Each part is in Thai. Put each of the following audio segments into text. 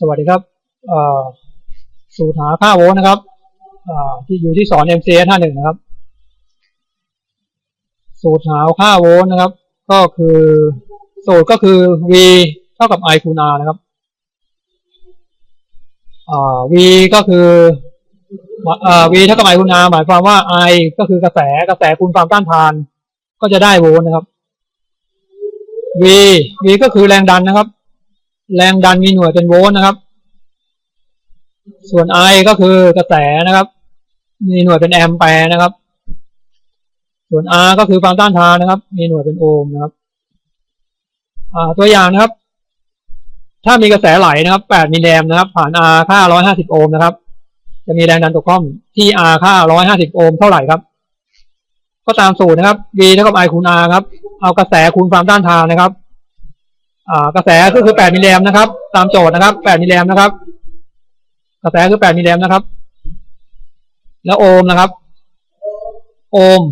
สวัสดีครับสูตรหาค่าโวลต์นะครับที่อยู่ที่สอน MCS 51นะครับ สูตรหาค่าโวลต์นะครับ ก็คือสูตรก็คือ V เท่ากับ I คูณ R นะครับ V ก็คืออ V เท่ากับ I คูณ R หมายความว่า I ก็คือกระแสกระแสคูณความต้านทาน ก็จะได้โวลต์นะครับ V V ก็คือแรงดันนะครับ แรงดันมีหน่วยเป็นโวลต์นะครับ ส่วน I ก็คือกระแสนะครับ มีหน่วยเป็นแอมแปร์นะครับ ส่วน R ก็คือความต้านทานนะครับ มีหน่วยเป็นโอห์มนะครับตัวอย่างนะครับ ถ้ามีกระแสไหลนะครับ 8มิลลิแอมนะครับ ผ่าน R ค่า 150 โอห์มนะครับ จะมีแรงดันตกข้อมที่ R ค่า 150 โอห์มเท่าไหร่ครับ ก็ตามสูตรนะครับ V เท่ากับ I คูณ R ครับ เอากระแสคูณความต้านทานนะครับ กระแสก็คือ 8 มิลลิแอมนะครับ ตามโจทย์นะครับ 8 มิลลิแอมนะครับ กระแสคือ 8 มิลลิแอมนะครับ แล้วโอห์มนะครับ โอห์ม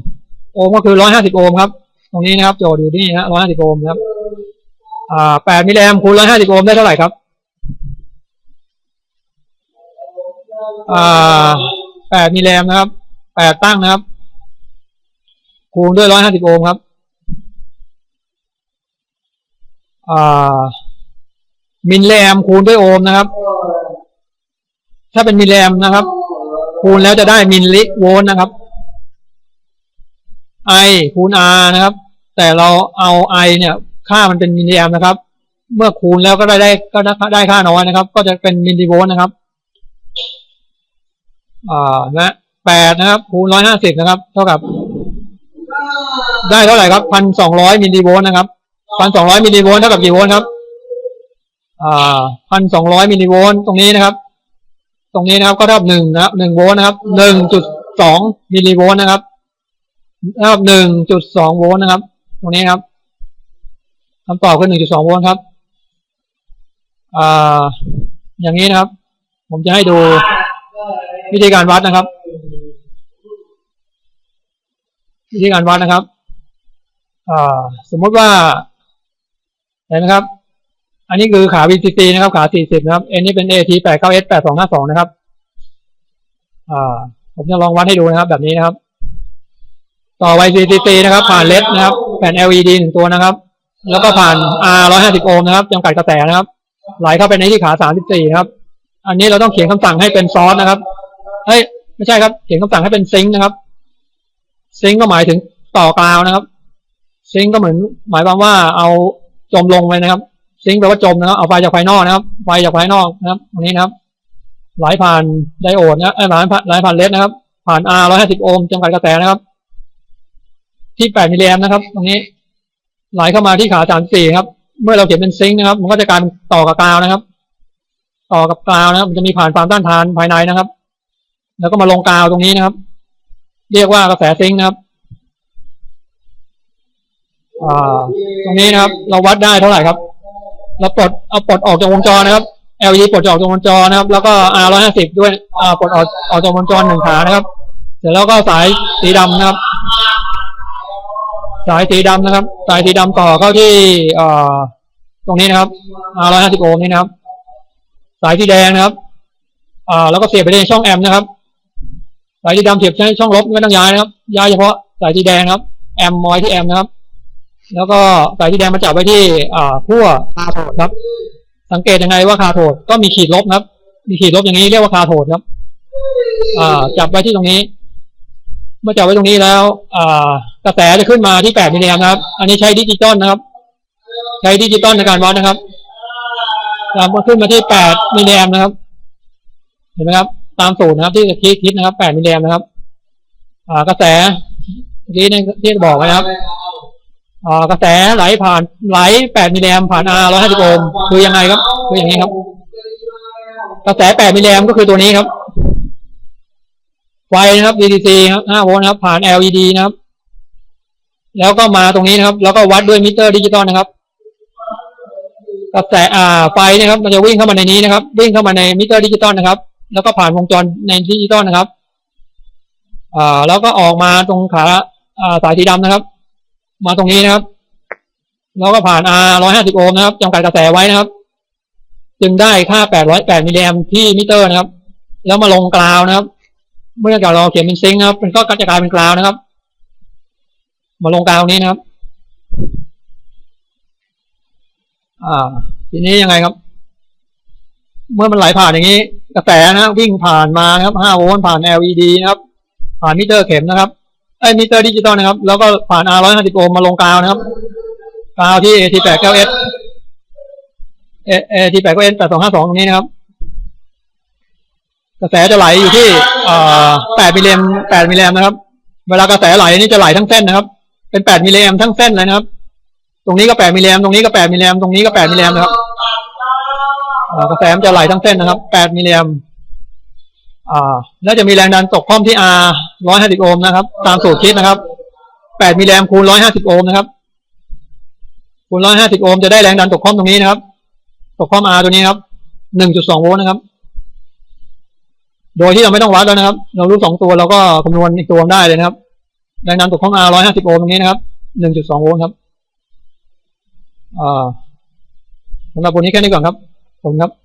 โอห์มก็คือ 150 โอห์มครับ ตรงนี้นะครับ โจทย์อยู่ที่นี่ฮะ150 โอห์มครับ อ่า 8 มิลลิแอมคูณ 150 โอห์มได้เท่าไหร่ครับ อ่า 8 มิลลิแอมนะครับ 8 ตั้งนะครับ คูณด้วย 150 โอห์มครับ อ่า มิลลิแอมคูณด้วยโอห์มนะครับ ถ้าเป็นมิลลิแอมนะครับ คูณแล้วจะได้มิลลิโวลต์นะครับ I คูณ R นะครับ แต่เราเอา I เนี่ย ค่ามันเป็นมิลลิแอมนะครับ เมื่อคูณแล้วก็ได้ได้ก็ได้ค่าน้อยนะครับ ก็จะเป็นมิลลิโวลต์นะครับอ่านะแปดนะครับ คูณร้อยห้าสิบนะครับ เท่ากับ ได้เท่าไหร่ครับพันสองร้อยมิลลิโวลต์นะครับ พันสองร้อยมิลลิโวลต์เท่ากับกี่โวลต์ครับ อ่าพันสองร้อยมิลลิโวลต์ตรงนี้นะครับ ตรงนี้นะครับก็เท่ากับหนึ่งนะครับหนึ่งโวลต์นะครับหนึ่งจุดสองมิลลิโวลต์นะครับเท่ากับหนึ่งจุดสองโวลต์นะครับ ตรงนี้ครับคำตอบคือหนึ่งจุดสองโวลต์ครับ อ่า อย่างนี้นะครับ ผมจะให้ดูวิธีการวัดนะครับ วิธีการวัดนะครับ อ่า สมมติว่า เห็นไหมครับ อันนี้คือขา VCC นะครับ ขา40นะครับ N นี่เป็น AT 89S 8252นะครับ อ่า ผมจะลองวัดให้ดูนะครับ แบบนี้นะครับ ต่อ VCC นะครับ ผ่านเลดนะครับ แผ่น LED หนึ่งตัวนะครับ แล้วก็ผ่าน R 150โอห์มนะครับจำกัดกระแสนะครับ ไหลเข้าไปในที่ขา 34นะครับ อันนี้เราต้องเขียนคำสั่งให้เป็นซอสนะครับ เฮ้ย ไม่ใช่ครับ เขียนคำสั่งให้เป็นซิงค์นะครับ ซิงค์ก็หมายถึงต่อกราวนะครับ ซิงค์ก็เหมือน หมายความว่าเอา จมลงไปนะครับ ซิงค์แปลว่าจมนะครับ เอาไฟจากภายนอกนะครับ ไฟจากภายนอกนะครับตรงนี้นะครับ ไหลผ่านไดโอดนะเอ้ไหลผ่านไหลผ่านเลสนะครับ ผ่าน R 150 โอห์มจำกัดกระแสนะครับ ที่ 8 มิลลิแอมป์นะครับ ตรงนี้ ไหลเข้ามาที่ขา 34 ครับ เมื่อเราเขียนเป็นซิงค์นะครับ มันก็จะการต่อกับกาวนะครับ ต่อกับกาวนะครับ มันจะมีผ่านความต้านทานภายในนะครับ แล้วก็มาลงกาวตรงนี้นะครับ เรียกว่ากระแสซิงค์นะครับ ตรงนี้นะครับ เราวัดได้เท่าไหร่ครับ เราปลดเอาปลดออกจากวงจรนะครับ LED ปลดออกจากวงจรนะครับ แล้วก็ R ร้อยห้าสิบด้วยอ่าปลดออกออกจากวงจรหนึ่งขานะครับ เสร็จแล้วก็สายสีดำนะครับ สายสีดำนะครับ สายสีดำต่อเข้าที่อ่ตรงนี้นะครับ R ร้อยห้าสิบโอห์มนี่นะครับ สายสีแดงนะครับอ่าแล้วก็เสียบไปในช่องแอมป์นะครับ สายสีดำเสียบใช้ช่องลบไม่ต้องย้ายนะครับ ย้ายเฉพาะสายสีแดงครับ แอมมอยที่แอมนะครับ แล้วก็สายสีแดงมาจับไว้ที่อ่าขั้วคาโทดครับ สังเกตยังไงว่าคาโทดก็มีขีดลบครับ มีขีดลบอย่างนี้เรียกว่าคาโทดครับอ่าจับไว้ที่ตรงนี้ เมื่อจับไว้ตรงนี้แล้วอ่ากระแสจะขึ้นมาที่8มิลลิแอมป์ครับ อันนี้ใช้ดิจิตอลนะครับ ใช้ดิจิตอลในการวัดนะครับแล้วก็ขึ้นมาที่8มิลลิแอมป์นะครับ เห็นไหมครับ ตามสูตรนะครับที่จะคิดคิดนะครับ8มิลลิแอมป์นะครับอ่ากระแสเมื่อกี้เนี่ที่บอกไว้นะครับ กระแสไหลผ่านไหล8มิลลิแอมผ่าน R 150โอห์มคือยังไงครับ คืออย่างนี้ครับ กระแส8มิลลิแอมก็คือตัวนี้ครับ ไฟนะครับ VDC ครับ5โวลต์นะครับ ผ่าน LED นะครับ แล้วก็มาตรงนี้นะครับ แล้วก็วัดด้วยมิเตอร์ดิจิตอลนะครับ กระแสอ่าไฟนะครับ มันจะวิ่งเข้ามาในนี้นะครับ วิ่งเข้ามาในมิเตอร์ดิจิตอลนะครับ แล้วก็ผ่านวงจรในดิจิตอลนะครับ อ่า แล้วก็ออกมาตรงขาอ่าสายสีดำนะครับ มาตรงนี้นะครับแล้วก็ผ่าน R 150 โอห์มนะครับจำกัดกระแสไว้นะครับ จึงได้ค่า 808 มิลลิแอมที่มิเตอร์นะครับ แล้วมาลงกราวนะครับ เมื่อจากเราเขียนเป็นซิงค์นะครับมันก็จะกลายเป็นกราวนะครับ มาลงกราวนี้นะครับ อ่า ทีนี้ยังไงครับ เมื่อมันไหลผ่านอย่างนี้ กระแสนะวิ่งผ่านมานะครับ 5 โวลต์ผ่าน LED นะครับ ผ่านมิเตอร์เข็มนะครับ ไอ้มิเตอร์ดิจิตอลนะครับ แล้วก็ผ่าน R150 โอห์มมาลงกาวนะครับกาวที่ AT89S เอ AT89S 8252 ตรงนี้นะครับ กระแสจะไหลอยู่ที่อ่า8มิลลิแอม8มิลลิแอมนะครับ เวลากระแสไหลนี่จะไหลทั้งเส้นนะครับ เป็น8มิลลิแอมทั้งเส้นเลยนะครับ ตรงนี้ก็8มิลลิแอมตรงนี้ก็8มิลลิแอมตรงนี้ก็8มิลลิแอมนะครับกระแสมันจะไหลทั้งเส้นนะครับ8มิลลิแอม อ่าแล้วจะมีแรงดันตกข้อมที่ R 150 โอห์มนะครับ ตามสูตรคิดนะครับ 8 มิลลิแอมคูณ 150 โอห์มนะครับ คูณ 150 โอห์มจะได้แรงดันตกข้อมตรงนี้นะครับ ตกข้อม R ตัวนี้ครับ 1.2 โวลต์นะครับ โดยที่เราไม่ต้องวัดแล้วนะครับ เรารู้สองตัวเราก็คำนวณอีกตัวได้เลยนะครับ แรงดันตกข้อง R 150 โอห์มตรงนี้นะครับ 1.2 โวลต์ครับอ่าสำหรับวันนี้แค่นี้ก่อนครับ ผมครับ